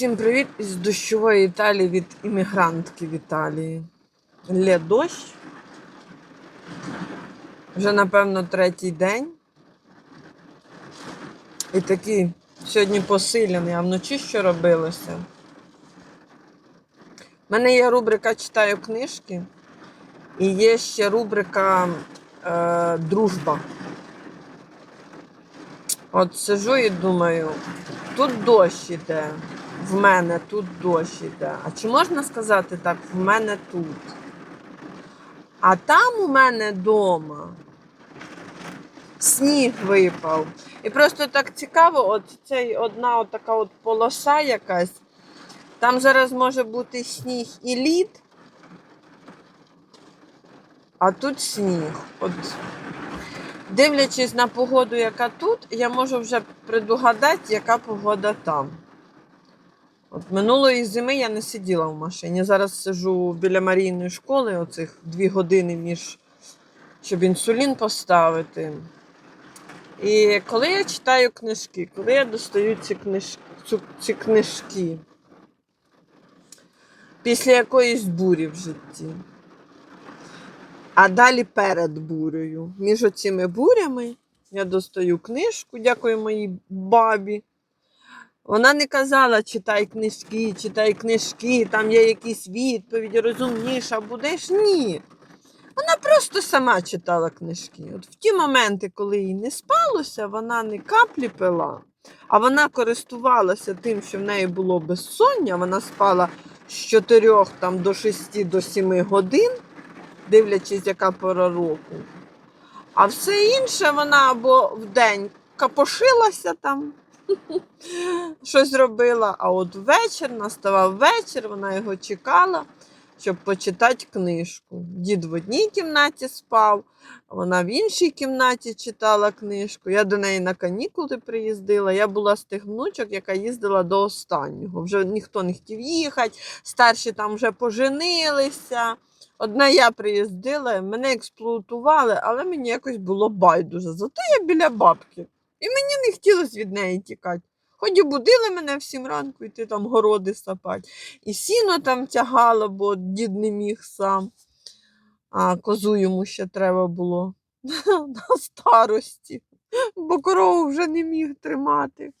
Всім привіт із дощової Італії від іммігрантки в Італії. Лє дощ. Вже, напевно, третій день. І такий сьогодні посилений, а вночі що робилося? У мене є рубрика Читаю книжки, і є ще рубрика е, Дружба. От сижу і думаю, тут дощ іде, в мене тут дощ іде. А чи можна сказати так, в мене тут? А там у мене вдома сніг випав. І просто так цікаво, от цей одна от така от полоса якась. Там зараз може бути сніг і лід, а тут сніг. От Дивлячись на погоду, яка тут, я можу вже предугадати, яка погода там. От минулої зими я не сиділа в машині. Зараз сижу біля Марійної школи, оцих дві години між, щоб інсулін поставити. І коли я читаю книжки, коли я достаю ці, книж... цю- ці книжки після якоїсь бурі в житті. А далі перед бурею. Між оцими бурями я достаю книжку, дякую моїй бабі. Вона не казала, читай книжки, читай книжки, там є якісь відповіді, розумніша будеш. Ні. Вона просто сама читала книжки. От в ті моменти, коли їй не спалося, вона не каплі пила, а вона користувалася тим, що в неї було безсоння. Вона спала з 4 там, до 6 до 7 годин дивлячись, яка пора року. А все інше вона або вдень капошилася там, щось робила, а от ввечір наставав вечір, вона його чекала, щоб почитати книжку. Дід в одній кімнаті спав, вона в іншій кімнаті читала книжку. Я до неї на канікули приїздила. Я була з тих внучок, яка їздила до останнього. Вже ніхто не хотів їхати, старші там вже поженилися. Одна я приїздила, мене експлуатували, але мені якось було байдуже. Зато я біля бабки. І мені не хотілося від неї тікати. Хоч і будили мене в сім ранку йти там городи сапати. І сіно там тягала, бо дід не міг сам. А козу йому ще треба було на старості, бо корову вже не міг тримати.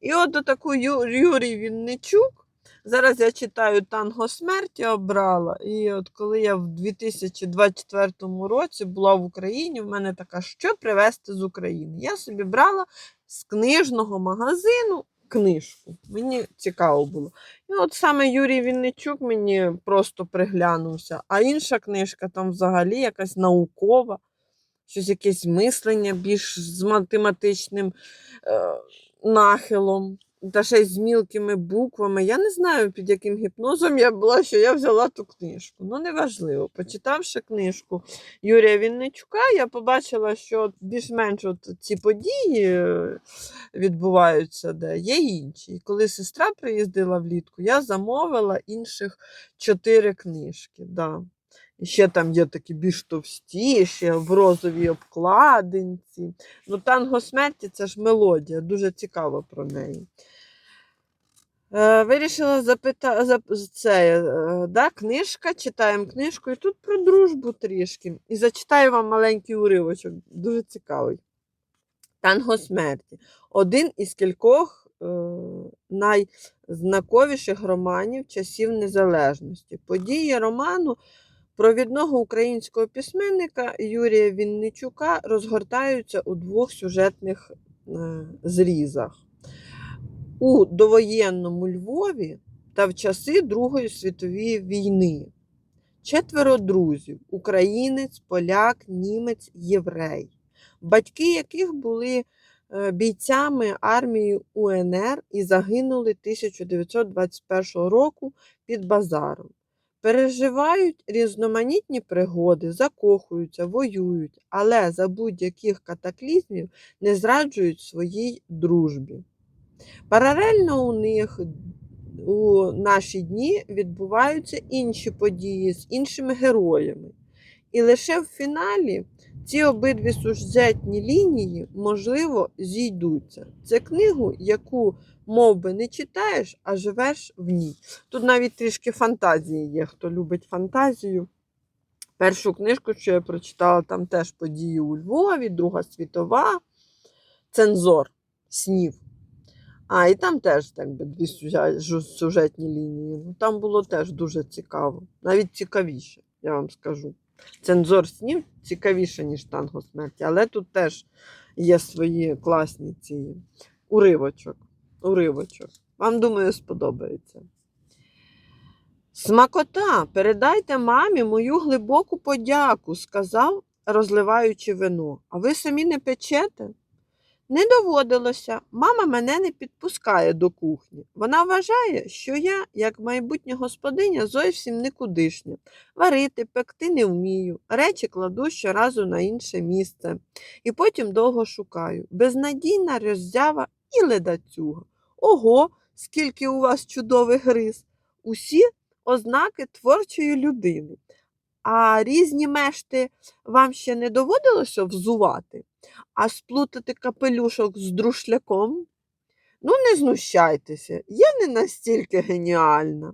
І от таку Юрій Вінничук. Зараз я читаю Танго смерті обрала. І от коли я в 2024 році була в Україні, в мене така, що привезти з України. Я собі брала з книжного магазину книжку. Мені цікаво було. І от саме Юрій Вінничук мені просто приглянувся, а інша книжка там взагалі якась наукова, щось якесь мислення більш з математичним е, нахилом та ще й з мілкими буквами. Я не знаю, під яким гіпнозом я була, що я взяла ту книжку. Ну, неважливо. Почитавши книжку Юрія Вінничука, я побачила, що більш-менш от ці події е, відбуваються, де є інші. І коли сестра приїздила влітку, я замовила інших чотири книжки. Да. І ще там є такі більш товстіші, в розовій обкладинці. Ну, танго смерті це ж мелодія, дуже цікаво про неї. Е, вирішила запитати зап... це, е, да, книжка, читаємо книжку, і тут про дружбу трішки. І зачитаю вам маленький уривочок, дуже цікавий. Танго смерті. Один із кількох е, найзнаковіших романів часів незалежності. Події роману провідного українського письменника Юрія Вінничука розгортаються у двох сюжетних е, зрізах. У довоєнному Львові та в часи Другої світової війни. Четверо друзів українець, поляк, німець, єврей, батьки яких були е, бійцями армії УНР і загинули 1921 року під базаром. Переживають різноманітні пригоди, закохуються, воюють, але за будь-яких катаклізмів не зраджують своїй дружбі. Паралельно у них у наші дні відбуваються інші події з іншими героями. І лише в фіналі ці обидві сюжетні лінії, можливо, зійдуться. Це книгу, яку мов би, не читаєш, а живеш в ній. Тут навіть трішки фантазії є, хто любить фантазію. Першу книжку, що я прочитала, там теж події у Львові, Друга світова, цензор снів. А, і там теж так би, дві сюжетні лінії. Ну, там було теж дуже цікаво. Навіть цікавіше, я вам скажу. Цензор снів цікавіше, ніж танго смерті, але тут теж є свої класні ці уривочок. Уривочок. Вам, думаю, сподобається. Смакота, передайте мамі мою глибоку подяку, сказав, розливаючи вино. А ви самі не печете? Не доводилося. Мама мене не підпускає до кухні. Вона вважає, що я, як майбутня господиня, зовсім никудишня. Варити, пекти не вмію, речі кладу щоразу на інше місце. І потім довго шукаю. Безнадійна роззява і ледацюга. Ого, скільки у вас чудових рис! Усі ознаки творчої людини. А різні мешти вам ще не доводилося взувати? А сплутати капелюшок з друшляком? Ну, не знущайтеся, я не настільки геніальна.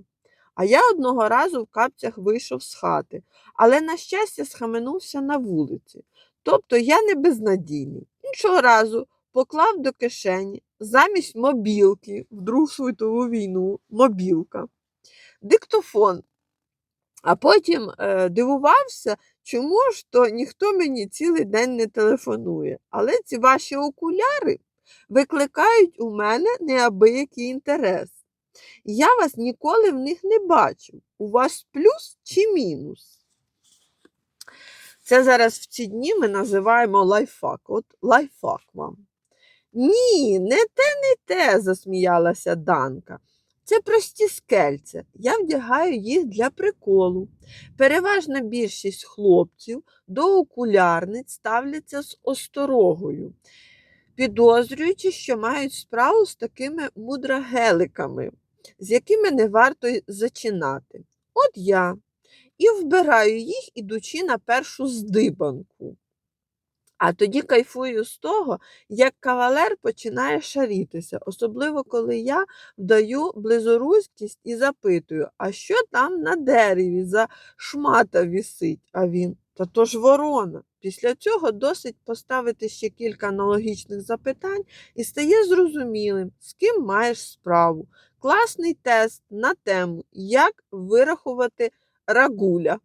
А я одного разу в капцях вийшов з хати, але, на щастя, схаменувся на вулиці. Тобто я не безнадійний. Іншого разу поклав до кишені замість мобілки в Другу світову війну мобілка, диктофон. А потім е, дивувався, чому ж то ніхто мені цілий день не телефонує. Але ці ваші окуляри викликають у мене неабиякий інтерес. Я вас ніколи в них не бачив. У вас плюс чи мінус? Це зараз в ці дні ми називаємо лайфхак. От лайфхак вам. Ні, не те, не те, засміялася Данка. Це прості скельця. Я вдягаю їх для приколу. Переважна більшість хлопців до окулярниць ставляться з осторогою, підозрюючи, що мають справу з такими мудрагеликами, з якими не варто зачинати. От я і вбираю їх, ідучи на першу здибанку. А тоді кайфую з того, як кавалер починає шарітися, особливо коли я вдаю близоруськість і запитую, а що там на дереві за шмата вісить? А він, та то ж ворона. Після цього досить поставити ще кілька аналогічних запитань і стає зрозумілим, з ким маєш справу. Класний тест на тему, як вирахувати рагуля.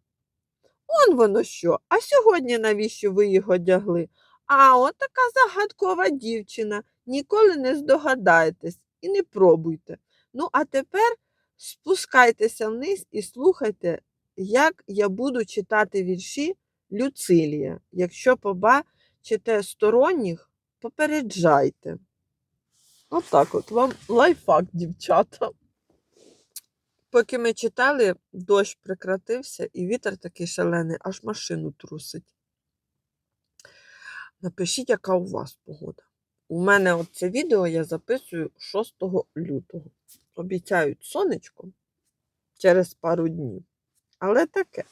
Он воно що, а сьогодні навіщо ви їх одягли? А от така загадкова дівчина. Ніколи не здогадаєтесь і не пробуйте. Ну, а тепер спускайтеся вниз і слухайте, як я буду читати вірші Люцилія. Якщо побачите сторонніх, попереджайте. Отак от вам лайфхак, дівчата. Поки ми читали, дощ прекратився, і вітер такий шалений, аж машину трусить. Напишіть, яка у вас погода. У мене от це відео я записую 6 лютого. Обіцяють сонечко через пару днів. Але таке.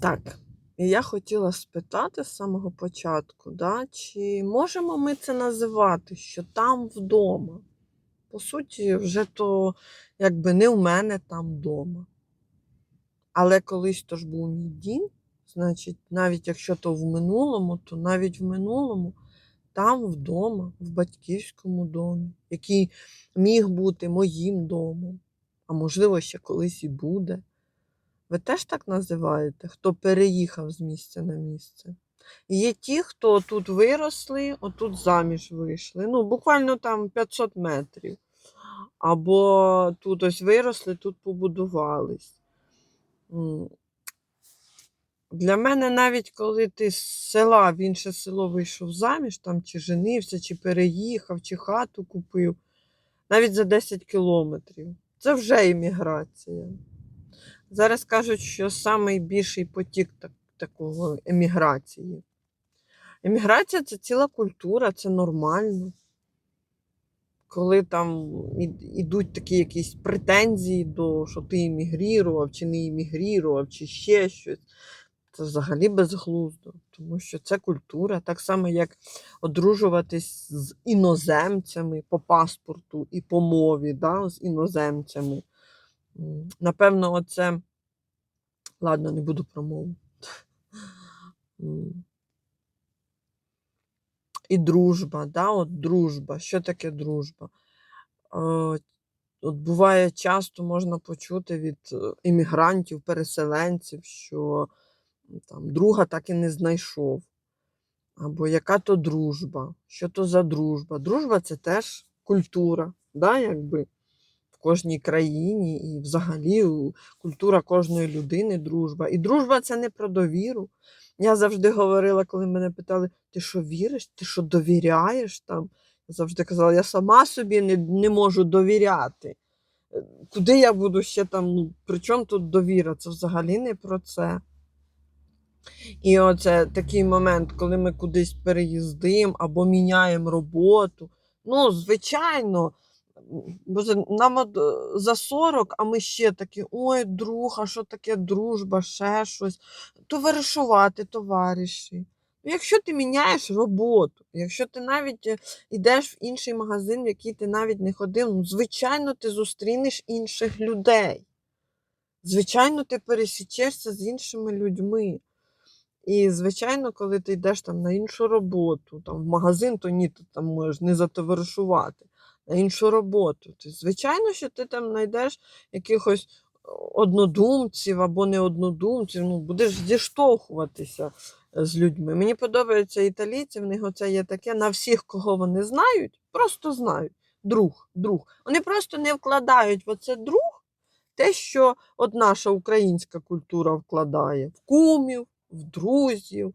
Так, і я хотіла спитати з самого початку, да, чи можемо ми це називати, що там вдома? По суті, вже то якби не в мене там вдома. Але колись то ж був мій дім, значить, навіть якщо то в минулому, то навіть в минулому, там вдома, в батьківському домі, який міг бути моїм домом, а можливо, ще колись і буде. Ви теж так називаєте, хто переїхав з місця на місце? Є ті, хто тут виросли, отут заміж вийшли. Ну, буквально там 500 метрів. Або тут ось виросли, тут побудувались. Для мене навіть коли ти з села в інше село вийшов заміж, там чи женився, чи переїхав, чи хату купив, навіть за 10 кілометрів. Це вже імміграція. Зараз кажуть, що найбільший потік так, такого еміграції. Еміграція це ціла культура, це нормально. Коли там ідуть такі якісь претензії до, що ти іммігрірував, чи не іммігрірував, чи ще щось. Це взагалі безглуздо, тому що це культура, так само, як одружуватись з іноземцями по паспорту і по мові, да, з іноземцями. Напевно, оце. Ладно, не буду про мову. І дружба, да, от дружба. Що таке дружба? Е, От буває часто можна почути від е, іммігрантів, переселенців, що там друга так і не знайшов. Або яка то дружба, що то за дружба. Дружба це теж культура, да, якби в кожній країні, і взагалі культура кожної людини дружба. І дружба це не про довіру. Я завжди говорила, коли мене питали, ти що віриш, ти що довіряєш там? Я завжди казала, я сама собі не, не можу довіряти. Е, Куди я буду ще там? Ну, при чому тут довіра? Це взагалі не про це. І оце такий момент, коли ми кудись переїздимо або міняємо роботу. Ну, звичайно, боже, нам от е, за 40, а ми ще такі, ой, друг, а що таке дружба, ще щось. Товаришувати, товариші. Ну, якщо ти міняєш роботу, якщо ти навіть е, йдеш в інший магазин, в який ти навіть не ходив, ну, звичайно, ти зустрінеш інших людей. Звичайно, ти пересічешся з іншими людьми. І, звичайно, коли ти йдеш там на іншу роботу, там в магазин, то ні, ти там можеш не затоваришувати, іншу роботу. То, звичайно, що ти там знайдеш якихось однодумців або не однодумців, ну, будеш зіштовхуватися е, з людьми. Мені подобаються італійці, в них оце є таке на всіх, кого вони знають, просто знають. Друг, друг. Вони просто не вкладають в оце друг те, що от наша українська культура вкладає в кумів, в друзів.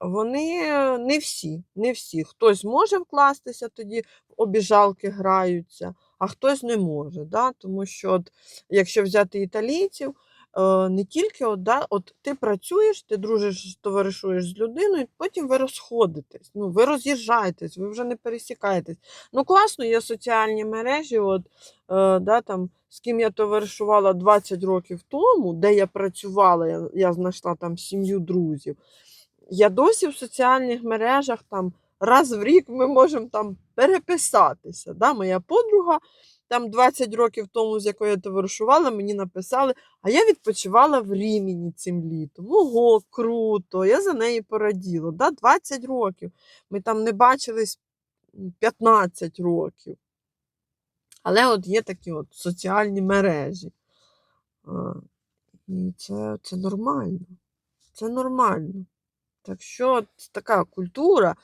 Вони е, не всі, не всі. Хтось може вкластися, тоді обіжалки граються, а хтось не може. Да? Тому що, от, якщо взяти італійців, е, не тільки от, да, от ти працюєш, ти дружиш, товаришуєш з людиною, потім ви розходитесь, ну, ви роз'їжджаєтесь, ви вже не пересікаєтесь. Ну, класно, є соціальні мережі, от, е, да, там, з ким я товаришувала 20 років тому, де я працювала, я, я знайшла там сім'ю друзів. Я досі в соціальних мережах там раз в рік ми можемо там переписатися. Да? Моя подруга там 20 років тому, з якою я товаришувала, мені написали, а я відпочивала в Рімені цим літом. Ого, круто! Я за неї пораділа. Да? 20 років. Ми там не бачились 15 років. Але от є такі от соціальні мережі. І це, це нормально. Це нормально. Так що така культура,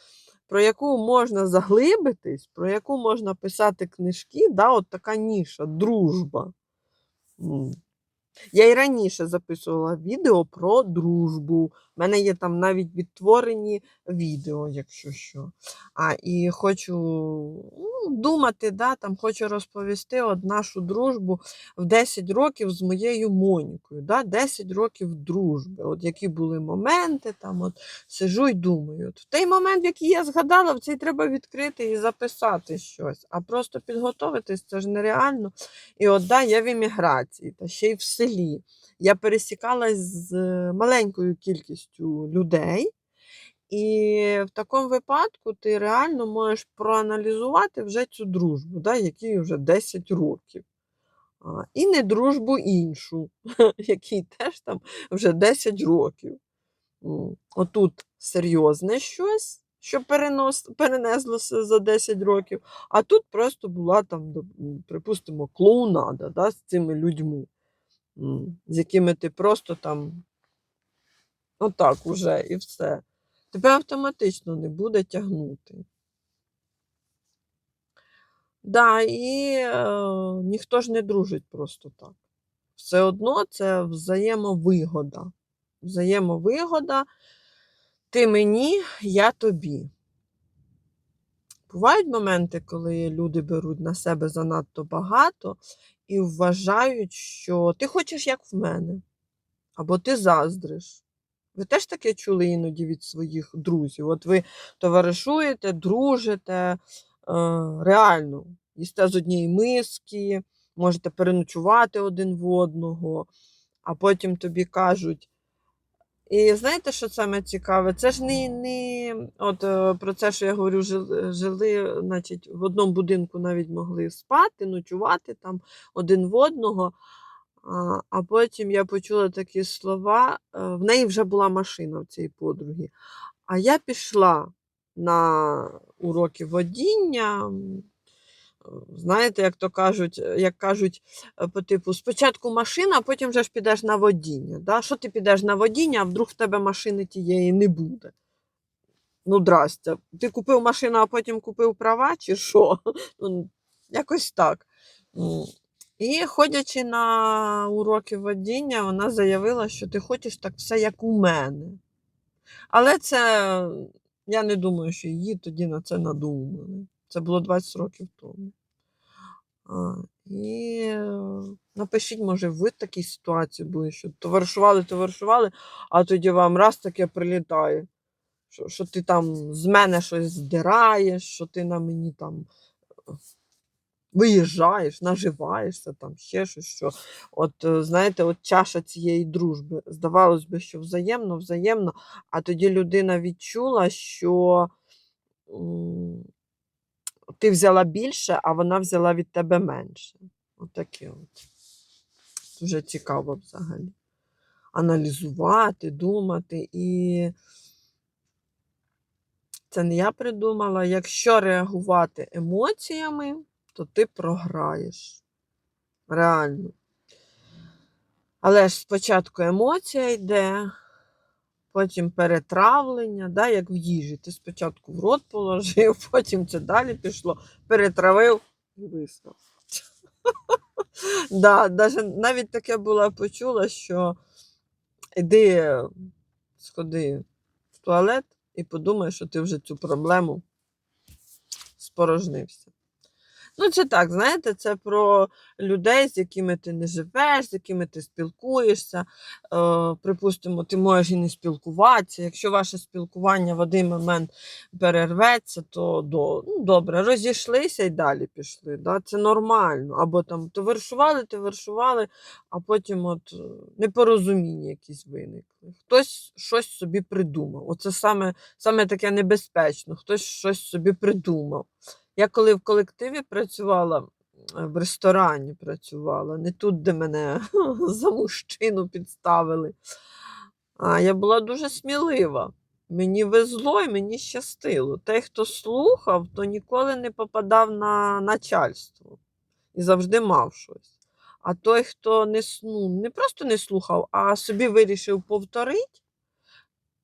про яку можна заглибитись, про яку можна писати книжки, да, от така ніша, дружба. Я і раніше записувала відео про дружбу. У мене є там навіть відтворені відео, якщо що. А, і хочу ну, думати, да, там хочу розповісти от нашу дружбу в 10 років з моєю Монікою. Да, 10 років дружби. От які були моменти, там от сижу і думаю. От в той момент, який я згадала, в цей треба відкрити і записати щось. А просто підготуватись це ж нереально. І от да, я в еміграції, та ще й в селі. Я пересікалась з е, маленькою кількістю людей. І в такому випадку ти реально можеш проаналізувати вже цю дружбу, да, якій вже 10 років. І не дружбу іншу, якій теж там вже 10 років. Отут серйозне щось, що перенос, перенеслося за 10 років, а тут просто була там, припустимо, клоунада да, з цими людьми, з якими ти просто там отак уже і все. Тебе автоматично не буде тягнути. Да, і е, ніхто ж не дружить просто так. Все одно це взаємовигода. Взаємовигода. Ти мені, я тобі. Бувають моменти, коли люди беруть на себе занадто багато і вважають, що ти хочеш як в мене, або ти заздриш. Ви теж таке чули іноді від своїх друзів. От ви товаришуєте, дружите, е, реально, їсте з однієї миски, можете переночувати один в одного, а потім тобі кажуть: І знаєте, що саме цікаве? Це ж не, не от е, про це, що я говорю, жили, жили, значить, в одному будинку навіть могли спати, ночувати там один в одного. А, а потім я почула такі слова. е, В неї вже була машина в цій подруги. А я пішла на уроки водіння. Знаєте, як то кажуть, е, як кажуть, е, по типу, спочатку машина, а потім вже ж підеш на водіння. Да? Що ти підеш на водіння, а вдруг в тебе машини тієї не буде? Ну, здрастя. Ти купив машину, а потім купив права, чи що? Ну, Якось так. І ходячи на уроки водіння, вона заявила, що ти хочеш так все, як у мене. Але це я не думаю, що її тоді на це надумали. Це було 20 років тому. І е, напишіть, може, ви в такій ситуації були, що товаришували, товаришували, а тоді вам раз таке прилітає, що, що ти там з мене щось здираєш, що ти на мені там е, виїжджаєш, наживаєшся, там ще щось. Що. От е, знаєте, от чаша цієї дружби. Здавалось би, що взаємно, взаємно, а тоді людина відчула, що ти взяла більше, а вона взяла від тебе менше. Отаке от. Дуже цікаво взагалі. Аналізувати, думати. І це не я придумала. Якщо реагувати емоціями, то ти програєш. Реально. Але ж спочатку емоція йде, потім перетравлення, да, як в їжі. Ти спочатку в рот положив, потім це далі пішло, перетравив і вислав. Да, навіть таке було почула, що іди сходи в туалет і подумай, що ти вже цю проблему спорожнився. Ну, це так, знаєте, це про людей, з якими ти не живеш, з якими ти спілкуєшся. Е, припустимо, ти можеш і не спілкуватися. Якщо ваше спілкування в один момент перерветься, то до, ну, добре, розійшлися і далі пішли. Да? Це нормально. Або там товаришували, товаришували, а потім от е, непорозуміння якісь виникли. Хтось щось собі придумав. Оце саме, саме таке небезпечно, хтось щось собі придумав. Я коли в колективі працювала, е, в ресторані працювала, не тут, де мене за мужчину підставили. А я була дуже смілива. Мені везло і мені щастило. Той, хто слухав, то ніколи не попадав на начальство і завжди мав щось. А той, хто не, ну, не просто не слухав, а собі вирішив повторити,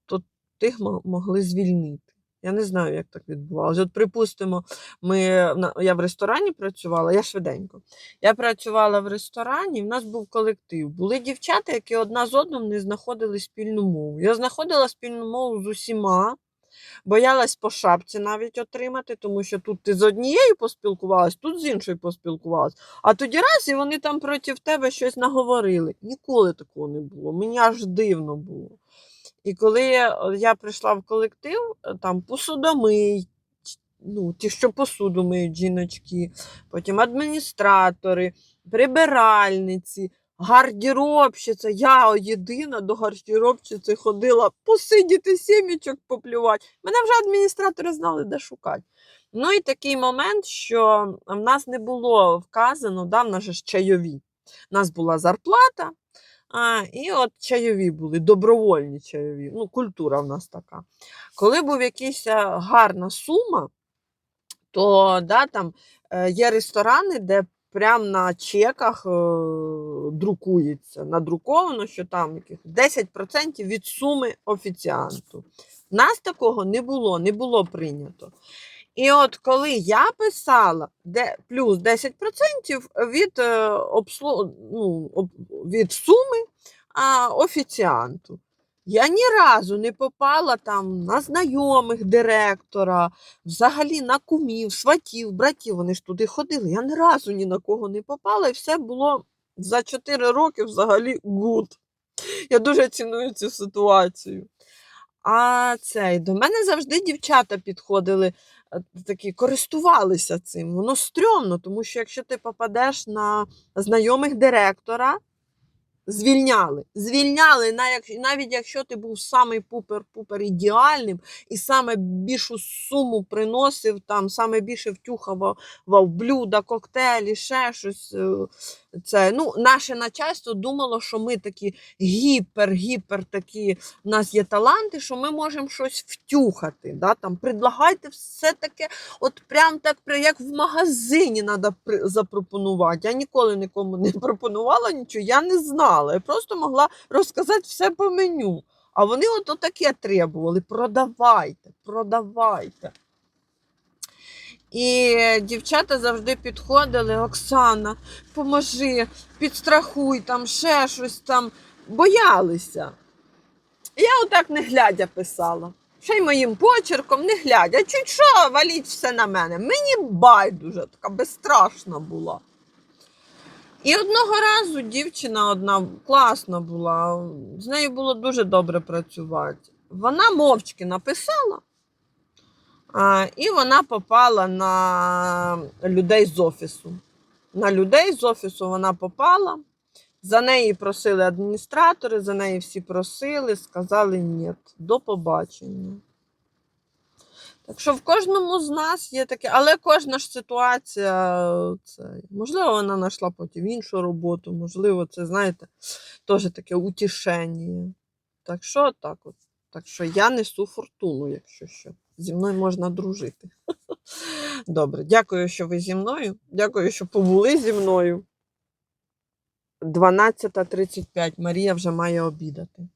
то тих могли звільнити. Я не знаю, як так відбувалося. От, припустимо, ми, я в ресторані працювала, я швиденько. Я працювала в ресторані, в нас був колектив. Були дівчата, які одна з одним не знаходили спільну мову. Я знаходила спільну мову з усіма, боялась по шапці навіть отримати, тому що тут ти з однією поспілкувалась, тут з іншою поспілкувалась. А тоді раз і вони там проти тебе щось наговорили. Ніколи такого не було. Мені аж дивно було. І коли е, я прийшла в колектив, е, там посудомий, ну, ті, що посуду миють жіночки, потім адміністратори, прибиральниці, гардеробщиця. Я єдина до гардеробщиці ходила посидіти сімічок поплювати. Мене вже адміністратори знали, де шукати. Ну і такий момент, що в нас не було вказано, да, в нас же чайові. У нас була зарплата, а, і от чайові були, добровольні чайові. Ну, культура в нас така. Коли був якась е, гарна сума, то да, там е, є ресторани, де прямо на чеках е, друкується, надруковано, що там яких 10% від суми офіціанту. Нас такого не було, не було прийнято. І от коли я писала де, плюс 10% від, е, обслу, ну, від суми а, офіціанту. Я ні разу не попала там на знайомих директора, взагалі на кумів, сватів, братів. Вони ж туди ходили. Я ні разу ні на кого не попала, і все було за 4 роки взагалі гуд. Я дуже ціную цю ситуацію. А цей до мене завжди дівчата підходили, такі користувалися цим. Воно стрьомно, тому що якщо ти попадеш на знайомих директора, Звільняли. Звільняли, навіть якщо ти був самий пупер-пупер ідеальним і саме більшу суму приносив, там, саме більше втюхав блюда, коктейлі, ще щось. Це, ну, наше начальство думало, що ми такі гіпер-гіпер такі, в нас є таланти, що ми можемо щось втюхати. Да? Там, предлагайте все таке, от прям так, як в магазині треба запропонувати. Я ніколи нікому не пропонувала нічого, я не знала. Я просто могла розказати все по меню. А вони от таке требували: продавайте, продавайте. І дівчата завжди підходили: Оксана, поможи, підстрахуй, там ще щось там. Боялися. Я отак не глядя писала. Ще й моїм почерком не глядя. Чуть що, валіть все на мене. Мені байдуже, така безстрашна була. І одного разу дівчина одна класна була, з нею було дуже добре працювати. Вона мовчки написала, і вона попала на людей з офісу. На людей з офісу вона попала. За неї просили адміністратори, за неї всі просили, сказали ні, до побачення. Так що в кожному з нас є таке, але кожна ж ситуація, це, можливо, вона знайшла потім іншу роботу, можливо, це, знаєте, теж таке утішення. Так що так от. Так що я несу фортуну, якщо що. Зі мною можна дружити. Добре, дякую, що ви зі мною. Дякую, що побули зі мною. 12.35. Марія вже має обідати.